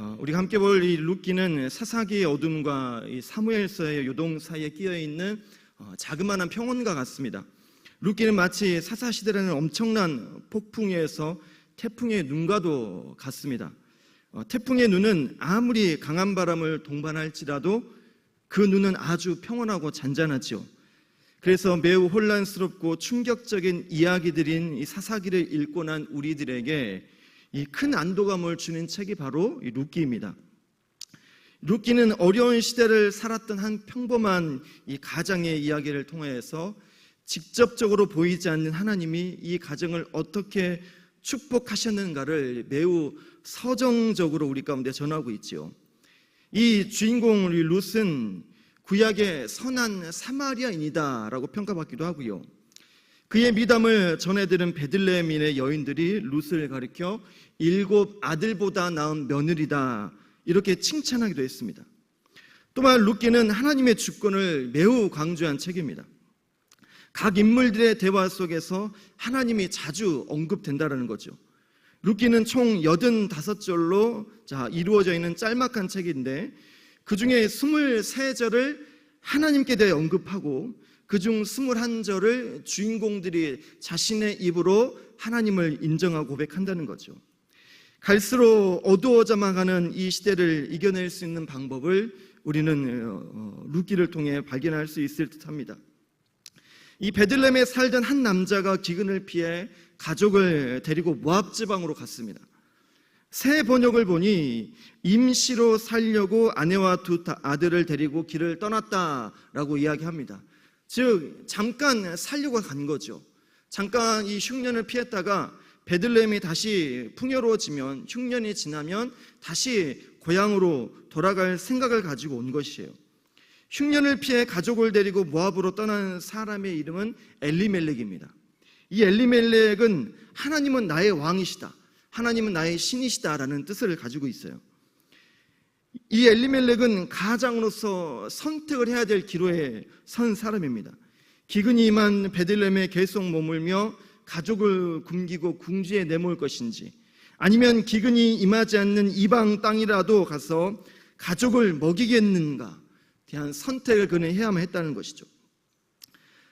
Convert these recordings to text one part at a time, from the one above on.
어, 우리가 함께 볼 이 룻기는 사사기의 어둠과 이 사무엘서의 요동 사이에 끼어 있는 어, 자그마한 평원과 같습니다. 룻기는 마치 사사 시대라는 엄청난 폭풍에서 태풍의 눈과도 같습니다. 어, 태풍의 눈은 아무리 강한 바람을 동반할지라도 그 눈은 아주 평온하고 잔잔하지요. 그래서 매우 혼란스럽고 충격적인 이야기들인 이 사사기를 읽고 난 우리들에게 이 큰 안도감을 주는 책이 바로 이 룻기입니다. 룻기는 어려운 시대를 살았던 한 평범한 이 가장의 이야기를 통해서 직접적으로 보이지 않는 하나님이 이 가정을 어떻게 축복하셨는가를 매우 서정적으로 우리 가운데 전하고 있지요. 이 주인공 우리 룻은 구약의 선한 사마리아인이다라고 평가받기도 하고요. 그의 미담을 전해들은 베들레헴인의 여인들이 룻을 가리켜 일곱 아들보다 나은 며느리다 이렇게 칭찬하기도 했습니다. 또한 룻기는 하나님의 주권을 매우 강조한 책입니다. 각 인물들의 대화 속에서 하나님이 자주 언급된다는 거죠. 룻기는 총 85절로 자, 이루어져 있는 짤막한 책인데 그 중에 23절을 하나님께 대해 언급하고 그중 21절을 주인공들이 자신의 입으로 하나님을 인정하고 고백한다는 거죠. 갈수록 어두워져만 가는 이 시대를 이겨낼 수 있는 방법을 우리는 어, 루기를 통해 발견할 수 있을 듯합니다. 이 베들렘에 살던 한 남자가 기근을 피해 가족을 데리고 모압 지방으로 갔습니다. 새 번역을 보니 임시로 살려고 아내와 두 아들을 데리고 길을 떠났다라고 이야기합니다. 즉 잠깐 살려고 간 거죠. 잠깐 이 흉년을 피했다가 베들레헴이 다시 풍요로워지면 흉년이 지나면 다시 고향으로 돌아갈 생각을 가지고 온 것이에요. 흉년을 피해 가족을 데리고 모압으로 떠난 사람의 이름은 엘리멜렉입니다. 이 엘리멜렉은 하나님은 나의 왕이시다. 하나님은 나의 신이시다라는 뜻을 가지고 있어요. 이 엘리멜렉은 가장으로서 선택을 해야 될 기로에 선 사람입니다. 기근이 임한 베들렘에 계속 머물며 가족을 굶기고 궁지에 내몰 것인지 아니면 기근이 임하지 않는 이방 땅이라도 가서 가족을 먹이겠는가 대한 선택을 그는 해야만 했다는 것이죠.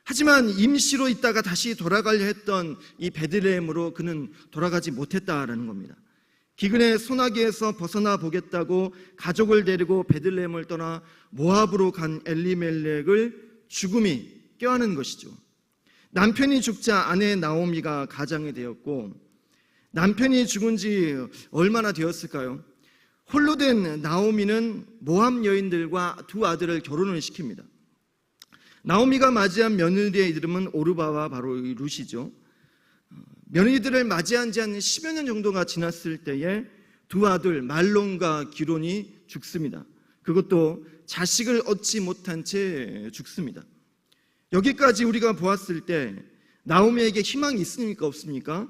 하지만 임시로 있다가 다시 돌아가려 했던 이 베들레헴으로 그는 돌아가지 못했다라는 겁니다. 기근의 소나기에서 벗어나 보겠다고 가족을 데리고 베들레헴을 떠나 모압으로 간 엘리멜렉을 죽음이 껴안은 것이죠. 남편이 죽자 아내 나오미가 가장이 되었고 남편이 죽은 지 얼마나 되었을까요? 홀로 된 나오미는 모함 여인들과 두 아들을 결혼을 시킵니다. 나오미가 맞이한 며느리의 이름은 오르바와 바로 루시죠. 며느리들을 맞이한 지 한 10여 년 정도가 지났을 때에 두 아들 말론과 기론이 죽습니다. 그것도 자식을 얻지 못한 채 죽습니다. 여기까지 우리가 보았을 때 나오미에게 희망이 있습니까 없습니까?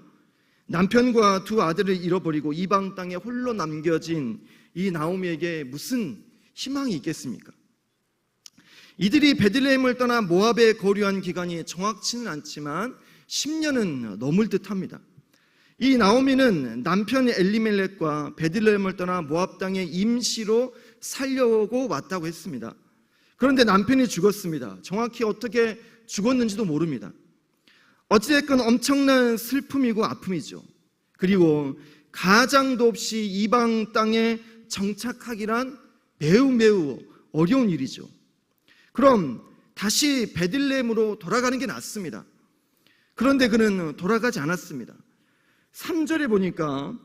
남편과 두 아들을 잃어버리고 이방 땅에 홀로 남겨진 이 나오미에게 무슨 희망이 있겠습니까? 이들이 베들레헴을 떠나 모압에 거류한 기간이 정확치는 않지만 10년은 넘을 듯 합니다. 이 나오미는 남편 엘리멜렉과 베들레헴을 떠나 모압 땅에 임시로 살려고 왔다고 했습니다. 그런데 남편이 죽었습니다. 정확히 어떻게 죽었는지도 모릅니다. 어찌됐건 엄청난 슬픔이고 아픔이죠. 그리고 가장도 없이 이방 땅에 정착하기란 매우 매우 어려운 일이죠. 그럼 다시 베들레헴으로 돌아가는 게 낫습니다. 그런데 그는 돌아가지 않았습니다. 3절에 보니까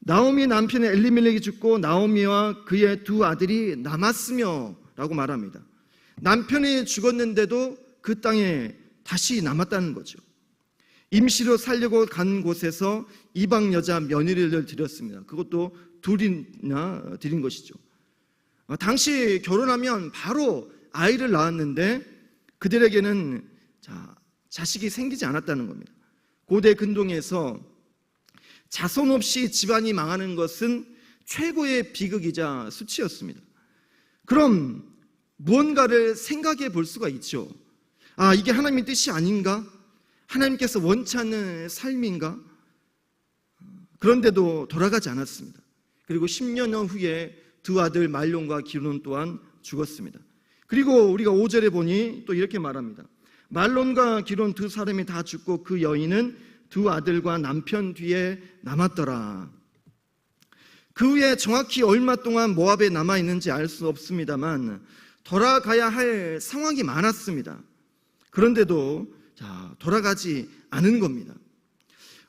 나오미 남편의 엘리멜렉이 죽고 나오미와 그의 두 아들이 남았으며 라고 말합니다. 남편이 죽었는데도 그 땅에 다시 남았다는 거죠. 임시로 살려고 간 곳에서 이방 여자 며느리를 드렸습니다. 그것도 둘이나 드린 것이죠. 어, 당시 결혼하면 바로 아이를 낳았는데 그들에게는 자, 자식이 생기지 않았다는 겁니다. 고대 근동에서 자손 없이 집안이 망하는 것은 최고의 비극이자 수치였습니다. 그럼 무언가를 생각해 볼 수가 있죠. 아, 이게 하나님의 뜻이 아닌가? 하나님께서 원치 않는 삶인가? 그런데도 돌아가지 않았습니다. 그리고 10년 후에 두 아들 말론과 기론 또한 죽었습니다. 그리고 우리가 5절에 보니 또 이렇게 말합니다. 말론과 기론 두 사람이 다 죽고 그 여인은 두 아들과 남편 뒤에 남았더라. 그 후에 정확히 얼마 동안 모압에 남아 있는지 알 수 없습니다만 돌아가야 할 상황이 많았습니다. 그런데도 자, 돌아가지 않은 겁니다.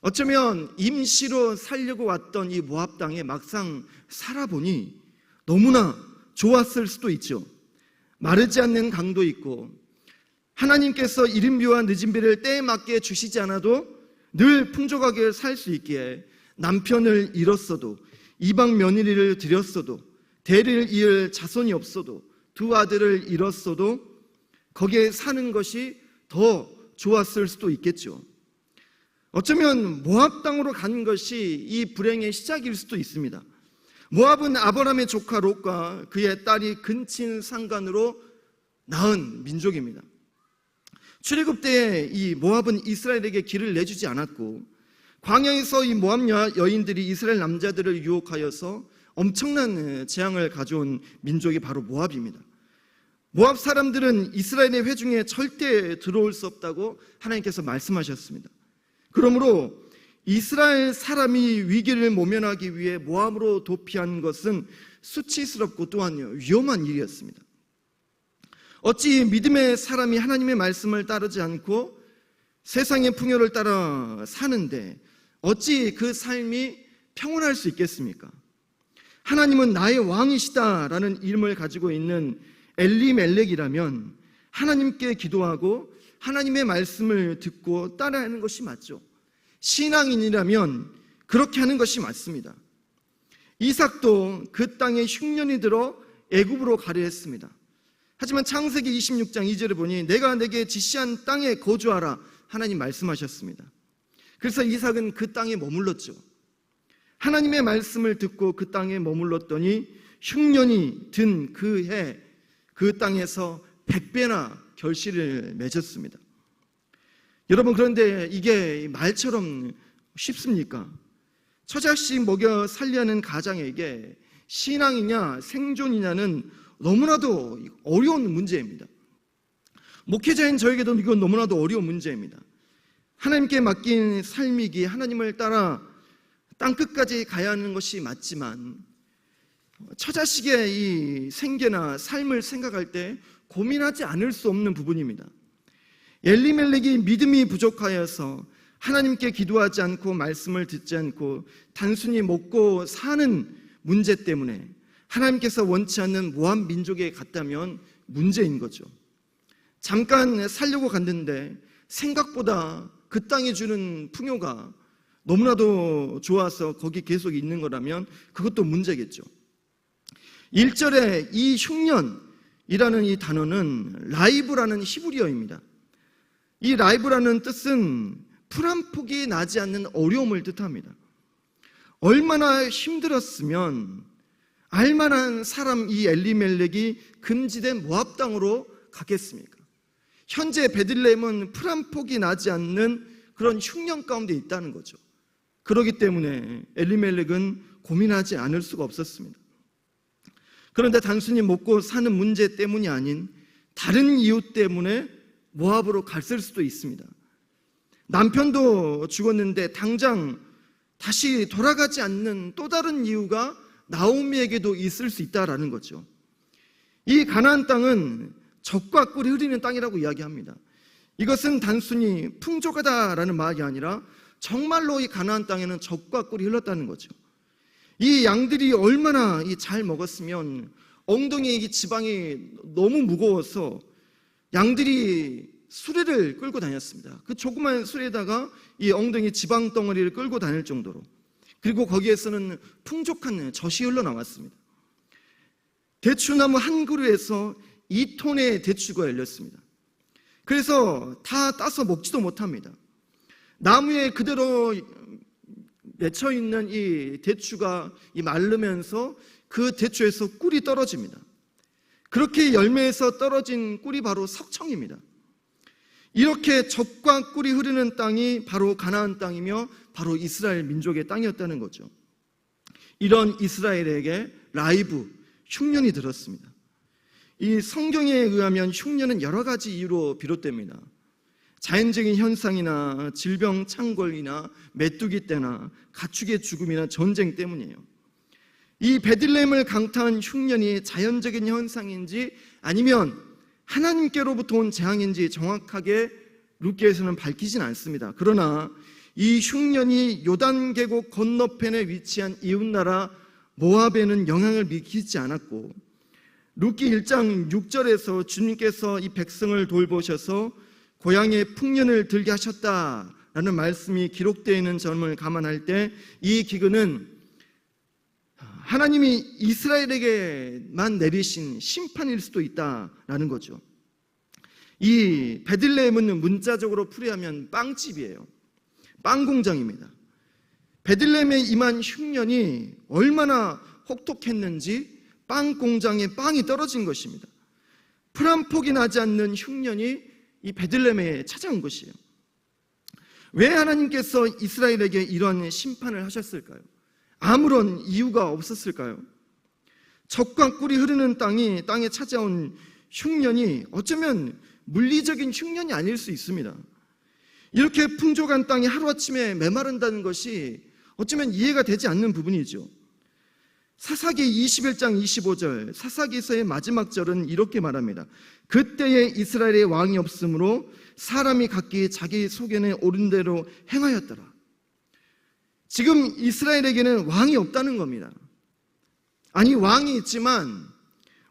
어쩌면 임시로 살려고 왔던 이 모압 땅에 막상 살아보니 너무나 좋았을 수도 있죠. 마르지 않는 강도 있고 하나님께서 이른비와 늦은비를 때에 맞게 주시지 않아도 늘 풍족하게 살 수 있기에 남편을 잃었어도 이방 며느리를 들였어도 대를 이을 자손이 없어도 두 아들을 잃었어도 거기에 사는 것이 더 좋았을 수도 있겠죠. 어쩌면 모압 땅으로 간 것이 이 불행의 시작일 수도 있습니다. 모압은 아브라함의 조카 롯과 그의 딸이 근친 상간으로 낳은 민족입니다. 출애굽 때 이 모압은 이스라엘에게 길을 내주지 않았고 광야에서 이 모압 여인들이 이스라엘 남자들을 유혹하여서 엄청난 재앙을 가져온 민족이 바로 모압입니다. 모압 사람들은 이스라엘의 회중에 절대 들어올 수 없다고 하나님께서 말씀하셨습니다. 그러므로 이스라엘 사람이 위기를 모면하기 위해 모압으로 도피한 것은 수치스럽고 또한 위험한 일이었습니다. 어찌 믿음의 사람이 하나님의 말씀을 따르지 않고 세상의 풍요를 따라 사는데 어찌 그 삶이 평온할 수 있겠습니까? 하나님은 나의 왕이시다라는 이름을 가지고 있는 엘리멜렉이라면 하나님께 기도하고 하나님의 말씀을 듣고 따라하는 것이 맞죠. 신앙인이라면 그렇게 하는 것이 맞습니다. 이삭도 그 땅에 흉년이 들어 애굽으로 가려 했습니다. 하지만 창세기 26장 2절을 보니 내가 내게 지시한 땅에 거주하라 하나님 말씀하셨습니다. 그래서 이삭은 그 땅에 머물렀죠. 하나님의 말씀을 듣고 그 땅에 머물렀더니 흉년이 든 그 해 그 땅에서 백배나 결실을 맺었습니다. 여러분 그런데 이게 말처럼 쉽습니까? 처자식 먹여 살려는 가장에게 신앙이냐 생존이냐는 너무나도 어려운 문제입니다. 목회자인 저에게도 이건 너무나도 어려운 문제입니다. 하나님께 맡긴 삶이기 하나님을 따라 땅 끝까지 가야 하는 것이 맞지만 처자식의 이 생계나 삶을 생각할 때 고민하지 않을 수 없는 부분입니다. 엘리멜렉이 믿음이 부족하여서 하나님께 기도하지 않고 말씀을 듣지 않고 단순히 먹고 사는 문제 때문에 하나님께서 원치 않는 모함 민족에 갔다면 문제인 거죠. 잠깐 살려고 갔는데 생각보다 그 땅이 주는 풍요가 너무나도 좋아서 거기 계속 있는 거라면 그것도 문제겠죠. 1절에 이 흉년이라는 이 단어는 라이브라는 히브리어입니다. 이 라이브라는 뜻은 풀 한 폭이 나지 않는 어려움을 뜻합니다. 얼마나 힘들었으면 알만한 사람 이 엘리멜렉이 금지된 모압 땅으로 가겠습니까? 현재 베들레헴은 풀한 폭이 나지 않는 그런 흉년 가운데 있다는 거죠. 그렇기 때문에 엘리멜렉은 고민하지 않을 수가 없었습니다. 그런데 단순히 먹고 사는 문제 때문이 아닌 다른 이유 때문에 모압으로 갔을 수도 있습니다. 남편도 죽었는데 당장 다시 돌아가지 않는 또 다른 이유가 나오미에게도 있을 수 있다라는 거죠. 이 가나안 땅은 적과 꿀이 흐리는 땅이라고 이야기합니다. 이것은 단순히 풍족하다라는 말이 아니라 정말로 이 가나안 땅에는 적과 꿀이 흘렀다는 거죠. 이 양들이 얼마나 잘 먹었으면 엉덩이에 이 지방이 너무 무거워서 양들이 수레를 끌고 다녔습니다. 그 조그만 수레에다가 이 엉덩이 지방 덩어리를 끌고 다닐 정도로. 그리고 거기에서는 풍족한 젖이 흘러나왔습니다. 대추나무 한 그루에서 2톤의 대추가 열렸습니다. 그래서 다 따서 먹지도 못합니다. 나무에 그대로 맺혀 있는 이 대추가 이 마르면서 그 대추에서 꿀이 떨어집니다. 그렇게 열매에서 떨어진 꿀이 바로 석청입니다. 이렇게 적과 꿀이 흐르는 땅이 바로 가나안 땅이며 바로 이스라엘 민족의 땅이었다는 거죠. 이런 이스라엘에게 라이브 흉년이 들었습니다. 이 성경에 의하면 흉년은 여러 가지 이유로 비롯됩니다. 자연적인 현상이나 질병 창궐이나 메뚜기 때나 가축의 죽음이나 전쟁 때문이에요. 이 베들레헴을 강타한 흉년이 자연적인 현상인지 아니면 하나님께로부터 온 재앙인지 정확하게 룻기에서는 밝히진 않습니다. 그러나 이 흉년이 요단 계곡 건너편에 위치한 이웃 나라 모압에는 영향을 미치지 않았고 룻기 1장 6절에서 주님께서 이 백성을 돌보셔서 고향에 풍년을 들게 하셨다라는 말씀이 기록되어 있는 점을 감안할 때 이 기근은 하나님이 이스라엘에게만 내리신 심판일 수도 있다라는 거죠. 이 베들레헴은 문자적으로 풀이하면 빵집이에요. 빵 공장입니다. 베들레헴에 임한 흉년이 얼마나 혹독했는지 빵 공장에 빵이 떨어진 것입니다. 풀한 폭이 나지 않는 흉년이 이 베들레헴에 찾아온 것이에요. 왜 하나님께서 이스라엘에게 이런 심판을 하셨을까요? 아무런 이유가 없었을까요? 적과 꿀이 흐르는 땅이 땅에 찾아온 흉년이 어쩌면 물리적인 흉년이 아닐 수 있습니다. 이렇게 풍족한 땅이 하루아침에 메마른다는 것이 어쩌면 이해가 되지 않는 부분이죠. 사사기 21장 25절, 사사기서의 마지막 절은 이렇게 말합니다. 그때에 이스라엘의 왕이 없으므로 사람이 각기 자기 소견에 오른 대로 행하였더라. 지금 이스라엘에게는 왕이 없다는 겁니다. 아니, 왕이 있지만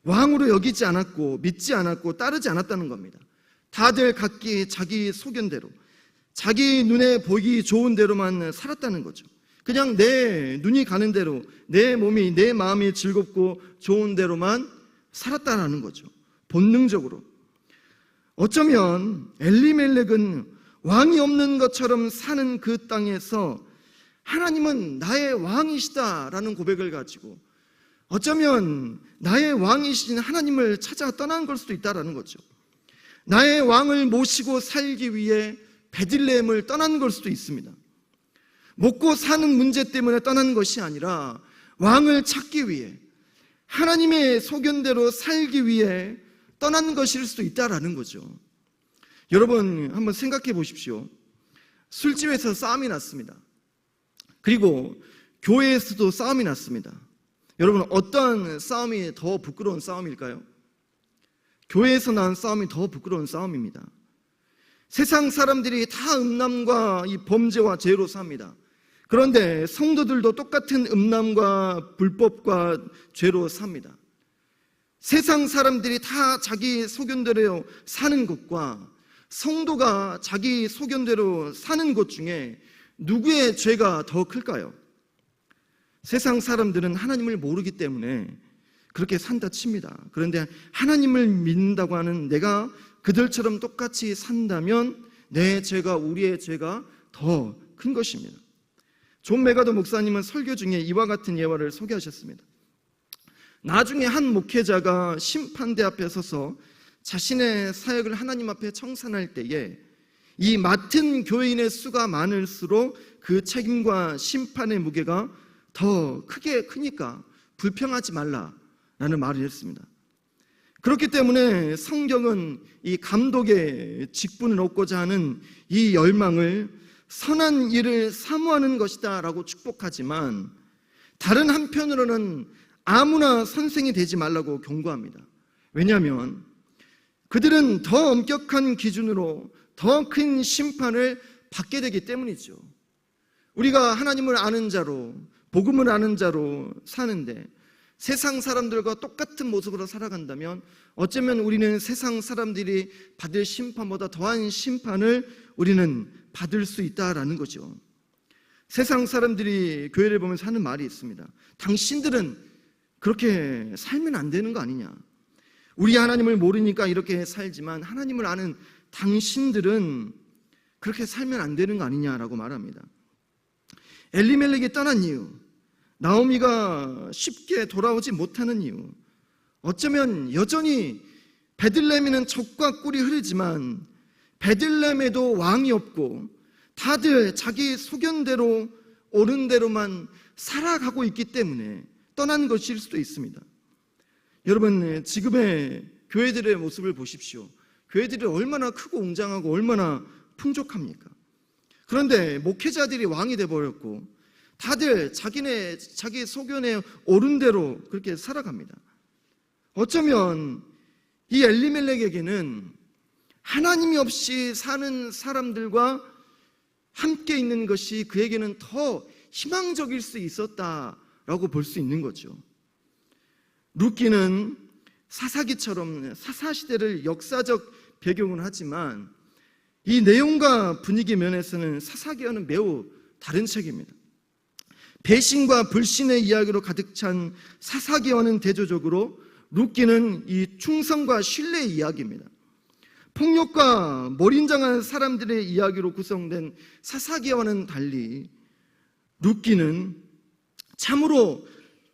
왕으로 여기지 않았고 믿지 않았고 따르지 않았다는 겁니다. 다들 각기 자기 소견대로 자기 눈에 보기 좋은 대로만 살았다는 거죠. 그냥 내 눈이 가는 대로 내 몸이 내 마음이 즐겁고 좋은 대로만 살았다라는 거죠. 본능적으로. 어쩌면 엘리멜렉은 왕이 없는 것처럼 사는 그 땅에서 하나님은 나의 왕이시다라는 고백을 가지고 어쩌면 나의 왕이신 하나님을 찾아 떠난 걸 수도 있다라는 거죠. 나의 왕을 모시고 살기 위해 베들레헴을 떠난 걸 수도 있습니다. 먹고 사는 문제 때문에 떠난 것이 아니라 왕을 찾기 위해 하나님의 소견대로 살기 위해 떠난 것일 수도 있다라는 거죠. 여러분 한번 생각해 보십시오. 술집에서 싸움이 났습니다. 그리고 교회에서도 싸움이 났습니다. 여러분 어떤 싸움이 더 부끄러운 싸움일까요? 교회에서 난 싸움이 더 부끄러운 싸움입니다. 세상 사람들이 다 음란과 이 범죄와 죄로 삽니다. 그런데 성도들도 똑같은 음란과 불법과 죄로 삽니다. 세상 사람들이 다 자기 소견대로 사는 것과 성도가 자기 소견대로 사는 것 중에 누구의 죄가 더 클까요? 세상 사람들은 하나님을 모르기 때문에 그렇게 산다 칩니다. 그런데 하나님을 믿는다고 하는 내가 그들처럼 똑같이 산다면 내 죄가 우리의 죄가 더 큰 것입니다. 존 메가도 목사님은 설교 중에 이와 같은 예화를 소개하셨습니다. 나중에 한 목회자가 심판대 앞에 서서 자신의 사역을 하나님 앞에 청산할 때에 이 맡은 교인의 수가 많을수록 그 책임과 심판의 무게가 더 크게 크니까 불평하지 말라라는 말을 했습니다. 그렇기 때문에 성경은 이 감독의 직분을 얻고자 하는 이 열망을 선한 일을 사모하는 것이다 라고 축복하지만 다른 한편으로는 아무나 선생이 되지 말라고 경고합니다. 왜냐하면 그들은 더 엄격한 기준으로 더 큰 심판을 받게 되기 때문이죠. 우리가 하나님을 아는 자로, 복음을 아는 자로 사는데 세상 사람들과 똑같은 모습으로 살아간다면 어쩌면 우리는 세상 사람들이 받을 심판보다 더한 심판을 우리는 받을 수 있다라는 거죠. 세상 사람들이 교회를 보면서 하는 말이 있습니다. 당신들은 그렇게 살면 안 되는 거 아니냐. 우리 하나님을 모르니까 이렇게 살지만 하나님을 아는 당신들은 그렇게 살면 안 되는 거 아니냐라고 말합니다. 엘리멜렉이 떠난 이유, 나오미가 쉽게 돌아오지 못하는 이유, 어쩌면 여전히 베들레헴에는 적과 꿀이 흐르지만 베들레헴에도 왕이 없고 다들 자기 소견대로 옳은 대로만 살아가고 있기 때문에 떠난 것일 수도 있습니다. 여러분, 지금의 교회들의 모습을 보십시오. 교회들이 얼마나 크고 웅장하고 얼마나 풍족합니까? 그런데 목회자들이 왕이 돼버렸고 다들 자기네 자기 소견에 옳은 대로 그렇게 살아갑니다. 어쩌면 이 엘리멜렉에게는 하나님이 없이 사는 사람들과 함께 있는 것이 그에게는 더 희망적일 수 있었다라고 볼 수 있는 거죠. 루키는 사사기처럼 사사시대를 역사적 배경을 하지만 이 내용과 분위기 면에서는 사사기와는 매우 다른 책입니다. 배신과 불신의 이야기로 가득 찬 사사기와는 대조적으로 루키는 이 충성과 신뢰의 이야기입니다. 폭력과 몰인장한 사람들의 이야기로 구성된 사사기와는 달리 루키는 참으로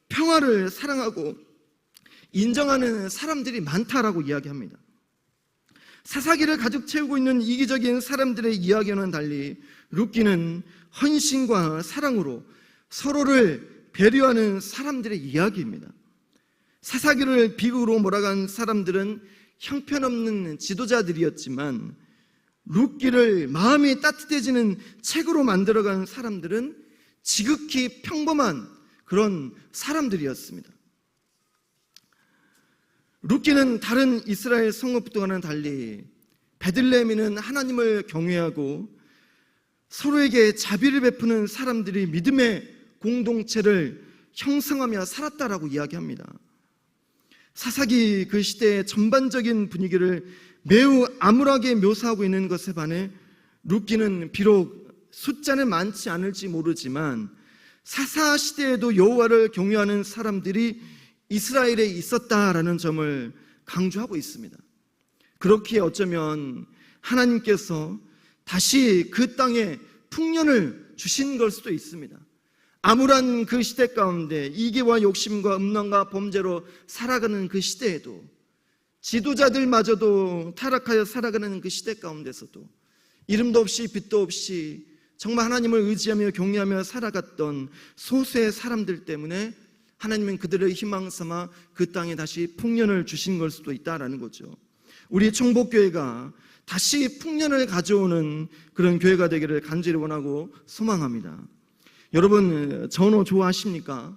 평화를 사랑하고 인정하는 사람들이 많다라고 이야기합니다. 사사기를 가득 채우고 있는 이기적인 사람들의 이야기와는 달리 루키는 헌신과 사랑으로 서로를 배려하는 사람들의 이야기입니다. 사사기를 비극으로 몰아간 사람들은 형편없는 지도자들이었지만 룻기를 마음이 따뜻해지는 책으로 만들어간 사람들은 지극히 평범한 그런 사람들이었습니다. 룻기는 다른 이스라엘 성읍들과는 달리 베들레헴에는 하나님을 경외하고 서로에게 자비를 베푸는 사람들이 믿음의 공동체를 형성하며 살았다라고 이야기합니다. 사사기 그 시대의 전반적인 분위기를 매우 암울하게 묘사하고 있는 것에 반해 룻기는 비록 숫자는 많지 않을지 모르지만 사사 시대에도 여호와를 경외하는 사람들이 이스라엘에 있었다라는 점을 강조하고 있습니다. 그렇게 어쩌면 하나님께서 다시 그 땅에 풍년을 주신 걸 수도 있습니다. 암울한 그 시대 가운데 이기와 욕심과 음란과 범죄로 살아가는 그 시대에도 지도자들마저도 타락하여 살아가는 그 시대 가운데서도 이름도 없이 빛도 없이 정말 하나님을 의지하며 경외하며 살아갔던 소수의 사람들 때문에 하나님은 그들의 희망 삼아 그 땅에 다시 풍년을 주신 걸 수도 있다라는 거죠. 우리 총복교회가 다시 풍년을 가져오는 그런 교회가 되기를 간절히 원하고 소망합니다. 여러분 전어 좋아하십니까?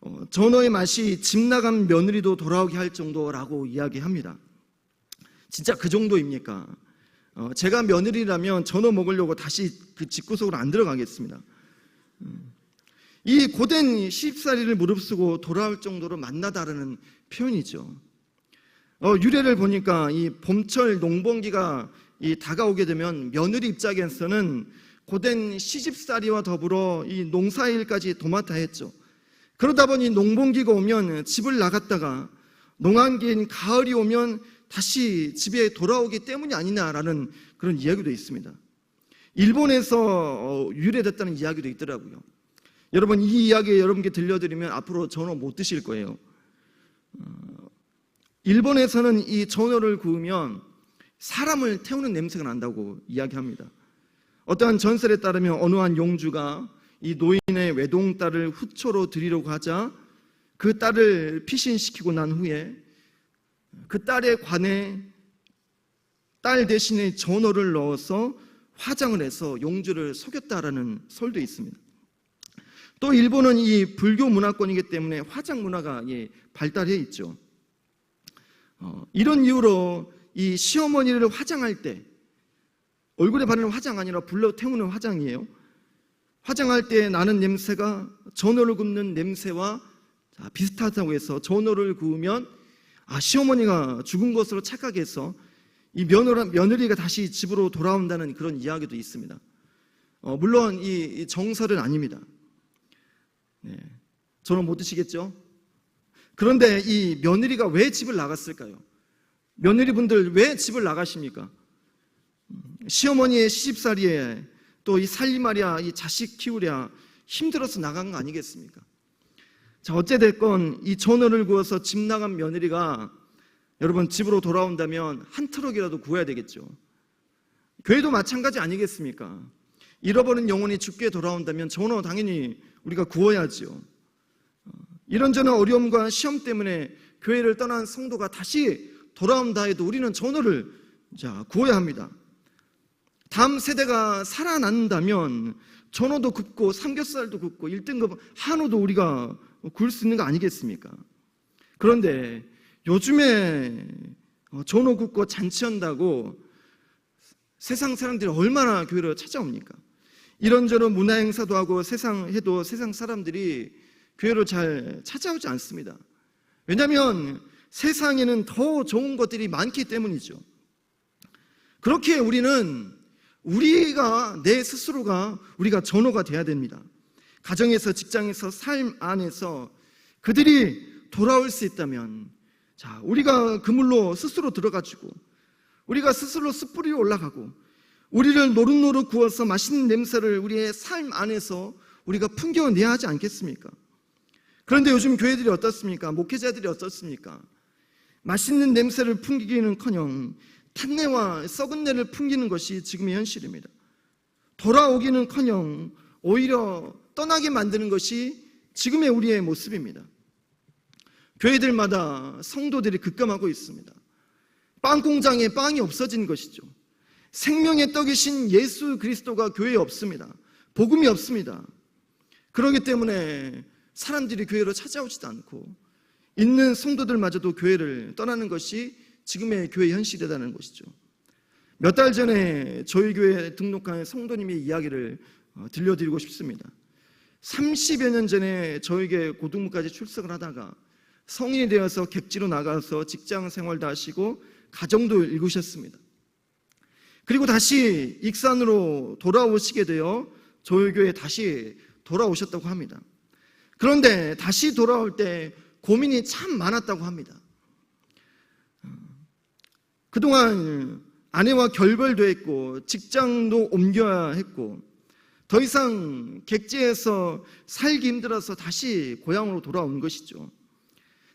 어, 전어의 맛이 집 나간 며느리도 돌아오게 할 정도라고 이야기합니다. 진짜 그 정도입니까? 어, 제가 며느리라면 전어 먹으려고 다시 그 집구석으로 안 들어가겠습니다. 음. 이 고된 시집살이를 무릅쓰고 돌아올 정도로 만나다라는 표현이죠. 어, 유래를 보니까 이 봄철 농번기가 이 다가오게 되면 며느리 입장에서는 고된 시집살이와 더불어 이 농사일까지 도맡아 했죠. 그러다 보니 농번기가 오면 집을 나갔다가 농한기인 가을이 오면 다시 집에 돌아오기 때문이 아니냐라는 그런 이야기도 있습니다. 일본에서 어, 유래됐다는 이야기도 있더라고요. 여러분 이 이야기 여러분께 들려드리면 앞으로 전어 못 드실 거예요. 어, 일본에서는 이 전어를 구우면 사람을 태우는 냄새가 난다고 이야기합니다. 어떠한 전설에 따르면 어느 한 용주가 이 노인의 외동딸을 후초로 드리려고 하자 그 딸을 피신시키고 난 후에 그 딸의 관에 딸 대신에 전어를 넣어서 화장을 해서 용주를 속였다라는 설도 있습니다. 또 일본은 이 불교 문화권이기 때문에 화장 문화가 예, 발달해 있죠. 어, 이런 이유로 이 시어머니를 화장할 때 얼굴에 바르는 화장 아니라 불러 태우는 화장이에요. 화장할 때 나는 냄새가 전어를 굽는 냄새와 비슷하다고 해서 전어를 구우면 아 시어머니가 죽은 것으로 착각해서 이 며느리, 며느리가 다시 집으로 돌아온다는 그런 이야기도 있습니다. 어, 물론 이, 정설은 아닙니다. 네, 저는 못 드시겠죠? 그런데 이 며느리가 왜 집을 나갔을까요? 며느리분들 왜 집을 나가십니까? 시어머니의 시집살이에 또 이 살림하랴, 이 자식 키우랴 힘들어서 나간 거 아니겠습니까? 자, 어찌됐건 이 전어를 구워서 집 나간 며느리가 여러분 집으로 돌아온다면 한 트럭이라도 구해야 되겠죠. 교회도 마찬가지 아니겠습니까? 잃어버린 영혼이 죽게 돌아온다면 전어 당연히 우리가 구워야지요. 어, 이런저런 어려움과 시험 때문에 교회를 떠난 성도가 다시 돌아온다 해도 우리는 전어를 자, 구워야 합니다. 다음 세대가 살아난다면 전어도 굽고 삼겹살도 굽고 1등급 한우도 우리가 구울 수 있는 거 아니겠습니까? 그런데 요즘에 어, 전어 굽고 잔치 한다고 세상 사람들이 얼마나 교회를 찾아옵니까? 이런저런 문화 행사도 하고 세상 해도 세상 사람들이 교회를 잘 찾아오지 않습니다. 왜냐하면 세상에는 더 좋은 것들이 많기 때문이죠. 그렇게 우리는 우리가 내 스스로가 우리가 전호가 돼야 됩니다. 가정에서 직장에서 삶 안에서 그들이 돌아올 수 있다면 자, 우리가 그물로 스스로 들어가지고 우리가 스스로 숯불이 올라가고 우리를 노릇노릇 구워서 맛있는 냄새를 우리의 삶 안에서 우리가 풍겨내야 하지 않겠습니까? 그런데 요즘 교회들이 어떻습니까? 목회자들이 어떻습니까? 맛있는 냄새를 풍기기는 커녕 탄내와 썩은 내를 풍기는 것이 지금의 현실입니다. 돌아오기는 커녕 오히려 떠나게 만드는 것이 지금의 우리의 모습입니다. 교회들마다 성도들이 급감하고 있습니다. 빵 공장에 빵이 없어진 것이죠. 생명의 떡이신 예수 그리스도가 교회에 없습니다. 복음이 없습니다. 그렇기 때문에 사람들이 교회로 찾아오지도 않고 있는 성도들마저도 교회를 떠나는 것이 지금의 교회 현실이라는 것이죠. 몇 달 전에 저희 교회에 등록한 성도님의 이야기를 어, 들려드리고 싶습니다. 30여 년 전에 저에게 고등부까지 출석을 하다가 성인이 되어서 객지로 나가서 직장 생활도 하시고 가정도 일구셨습니다. 그리고 다시 익산으로 돌아오시게 되어 교회에 다시 돌아오셨다고 합니다. 그런데 다시 돌아올 때 고민이 참 많았다고 합니다. 그동안 아내와 결별도 했고 직장도 옮겨야 했고 더 이상 객지에서 살기 힘들어서 다시 고향으로 돌아오는 것이죠.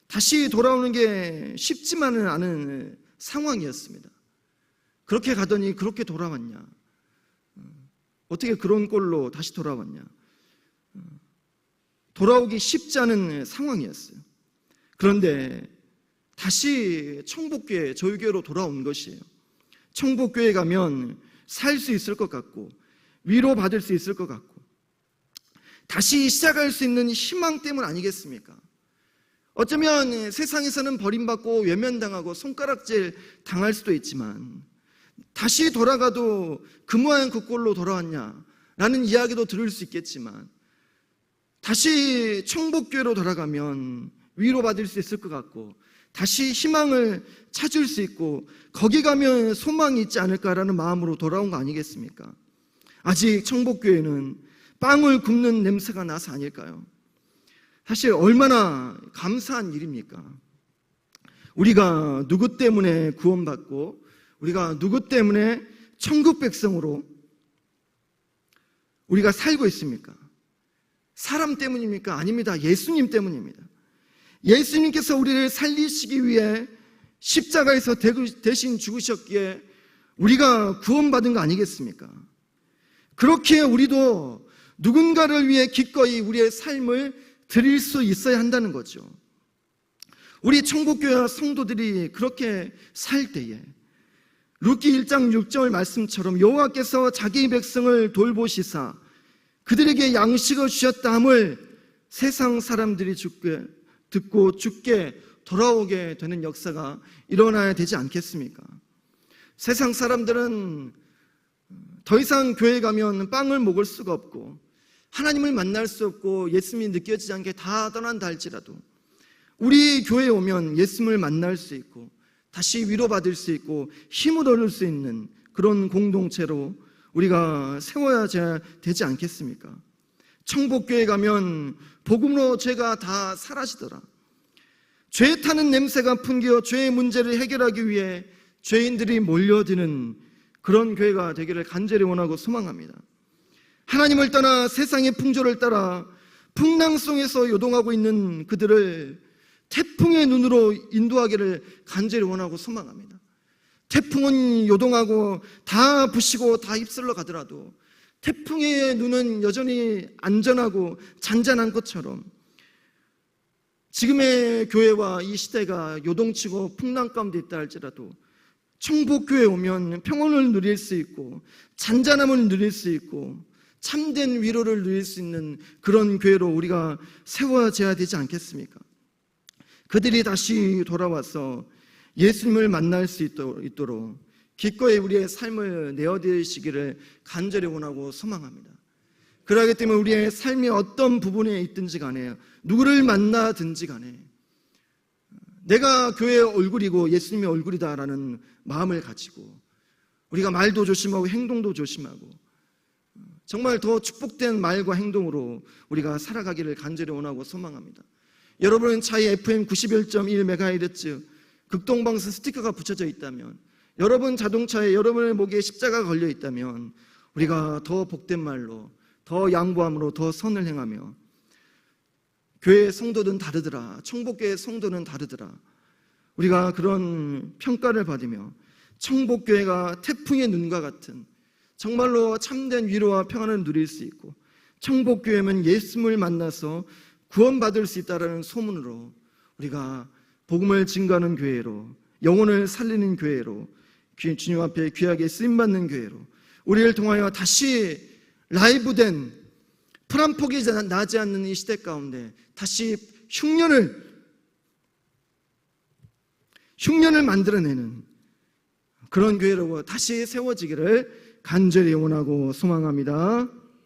다시 돌아오는 게 쉽지만은 않은 상황이었습니다. 그렇게 가더니 그렇게 돌아왔냐? 어떻게 그런 꼴로 다시 돌아왔냐? 돌아오기 쉽지 않은 상황이었어요. 그런데 다시 청복교회, 저희 교회로 돌아온 것이에요. 청복교회 가면 살 수 있을 것 같고, 위로받을 수 있을 것 같고, 다시 시작할 수 있는 희망 때문 아니겠습니까? 어쩌면 세상에서는 버림받고 외면당하고 손가락질 당할 수도 있지만, 다시 돌아가도 그 모양 그 꼴로 돌아왔냐? 라는 이야기도 들을 수 있겠지만, 다시 청복교회로 돌아가면 위로받을 수 있을 것 같고, 다시 희망을 찾을 수 있고 거기 가면 소망이 있지 않을까라는 마음으로 돌아온 거 아니겠습니까? 아직 청복교회는 빵을 굽는 냄새가 나서 아닐까요? 사실 얼마나 감사한 일입니까? 우리가 누구 때문에 구원받고 우리가 누구 때문에 천국 백성으로 우리가 살고 있습니까? 사람 때문입니까? 아닙니다. 예수님 때문입니다. 예수님께서 우리를 살리시기 위해 십자가에서 대신 죽으셨기에 우리가 구원받은 거 아니겠습니까? 그렇게 우리도 누군가를 위해 기꺼이 우리의 삶을 드릴 수 있어야 한다는 거죠. 우리 천국교회 성도들이 그렇게 살 때에 루키 1장 6절 말씀처럼 여호와께서 자기 백성을 돌보시사 그들에게 양식을 주셨다 함을 세상 사람들이 죽게 듣고 죽게 돌아오게 되는 역사가 일어나야 되지 않겠습니까? 세상 사람들은 더 이상 교회 가면 빵을 먹을 수가 없고 하나님을 만날 수 없고 예수님이 느껴지지 않게 다 떠난다 할지라도 우리 교회에 오면 예수님을 만날 수 있고 다시 위로받을 수 있고 힘을 얻을 수 있는 그런 공동체로 우리가 세워야 되지 않겠습니까? 청복교회 가면 복음으로 죄가 다 사라지더라. 죄 타는 냄새가 풍겨 죄의 문제를 해결하기 위해 죄인들이 몰려드는 그런 교회가 되기를 간절히 원하고 소망합니다. 하나님을 떠나 세상의 풍조를 따라 풍랑송에서 요동하고 있는 그들을 태풍의 눈으로 인도하기를 간절히 원하고 소망합니다. 태풍은 요동하고 다 부시고 다 휩쓸러 가더라도 태풍의 눈은 여전히 안전하고 잔잔한 것처럼 지금의 교회와 이 시대가 요동치고 풍랑 가운데 있다 할지라도 청복교회 오면 평온을 누릴 수 있고 잔잔함을 누릴 수 있고 참된 위로를 누릴 수 있는 그런 교회로 우리가 세워져야 되지 않겠습니까? 그들이 다시 돌아와서 예수님을 만날 수 있도록 기꺼이 우리의 삶을 내어드리시기를 간절히 원하고 소망합니다. 그러기 때문에 우리의 삶의 어떤 부분에 있든지 간에 누구를 만나든지 간에 내가 교회의 얼굴이고 예수님의 얼굴이다라는 마음을 가지고 우리가 말도 조심하고 행동도 조심하고 정말 더 축복된 말과 행동으로 우리가 살아가기를 간절히 원하고 소망합니다. 여러분 차에 FM 91.1MHz 극동방송 스티커가 붙여져 있다면 여러분 자동차에 여러분의 목에 십자가 걸려 있다면 우리가 더 복된 말로 더 양보함으로 더 선을 행하며 교회 성도는 다르더라. 청복교회 성도는 다르더라. 우리가 그런 평가를 받으며 청복교회가 태풍의 눈과 같은 정말로 참된 위로와 평안을 누릴 수 있고 청복교회면 예수님을 만나서 구원받을 수 있다라는 소문으로 우리가 복음을 증거하는 교회로 영혼을 살리는 교회로 주님 앞에 귀하게 쓰임받는 교회로 우리를 통하여 다시 라이브된 풀한폭이 나지 않는 이 시대 가운데 다시 흉년을 흉년을 만들어내는 그런 교회로 다시 세워지기를 간절히 원하고 소망합니다.